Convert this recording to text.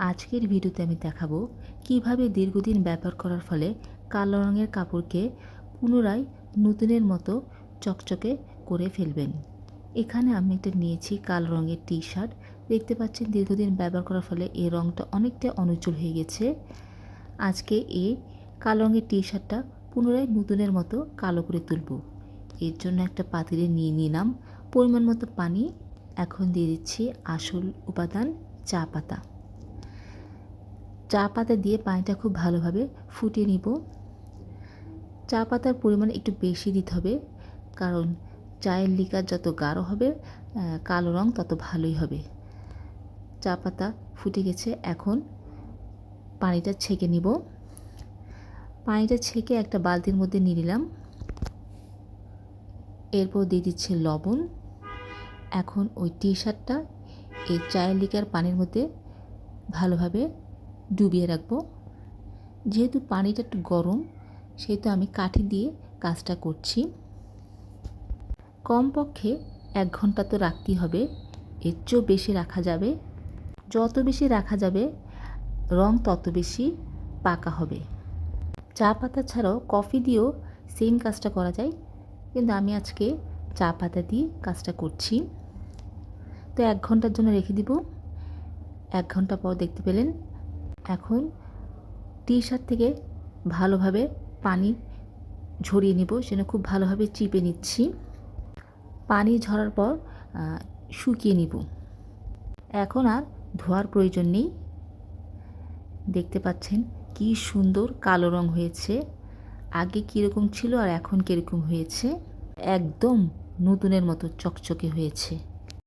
আজকের ভিডিওতে আমি দেখাবো কীভাবে দীর্ঘদিন ব্যবহার করার ফলে কালো রঙের কাপড়কে পুনরায় নতুনের মতো চকচকে করে ফেলবেন। এখানে আমি একটা নিয়েছি কালো রঙের টি শার্ট দেখতে পাচ্ছেন দীর্ঘদিন ব্যবহার করার ফলে এই রঙটা অনেকটা অনুজ্জ্বল হয়ে গেছে। আজকে এই কালো রঙের টি শার্টটা পুনরায় নতুনের মতো কালো করে তুলব। এর জন্য একটা পাতিলে নিয়ে নিলাম। পরিমাণ মতো পানি। এখন দিয়ে দিচ্ছি আসল উপাদান চা পাতা। চা পাতা দিয়ে পানিটা খুব ভালোভাবে ফুটিয়ে নিব। চা পাতার পরিমাণ একটু বেশি দিতে হবে, কারণ চায়ের লিকার যত গাঢ় হবে কালো রঙ তত ভালোই হবে। চা পাতা ফুটে গেছে, এখন পানিটা ছেঁকে নিব। পানিটা ছেঁকে একটা বালতির মধ্যে নিয়ে নিলাম। এরপর দিয়ে দিচ্ছে লবণ। এখন ওই টি শার্টটা এই চায়ের লিকার পানির মধ্যে ভালোভাবে ডুবিয়ে রাখব। যেহেতু পানিটা একটু গরম, সেহেতু আমি কাঠি দিয়ে কাজটা করছি। কমপক্ষে এক ঘণ্টা তো রাখতেই হবে। এর চেয়েও বেশি রাখা যাবে। যত বেশি রাখা যাবে, রং তত বেশি পাকা হবে। চা পাতা ছাড়াও কফি দিয়েও সেম কাজটা করা যায়। কিন্তু আমি আজকে চা পাতা দিয়ে কাজটা করছি। তো এক ঘণ্টার জন্য রেখে দিব। এক ঘণ্টা পর দেখতে পেলেন এখন টি শার্ট থেকে ভালোভাবে পানি ঝরিয়ে নেব সেটা খুব ভালোভাবে চিপে নিচ্ছি। পানি ঝরার পর শুকিয়ে নিব। এখন আর ধোয়ার প্রয়োজন নেই। দেখতে পাচ্ছেন কি সুন্দর কালো রং হয়েছে। আগে কীরকম ছিল আর এখন কীরকম হয়েছে? একদম নতুনের মতো চকচকে হয়েছে।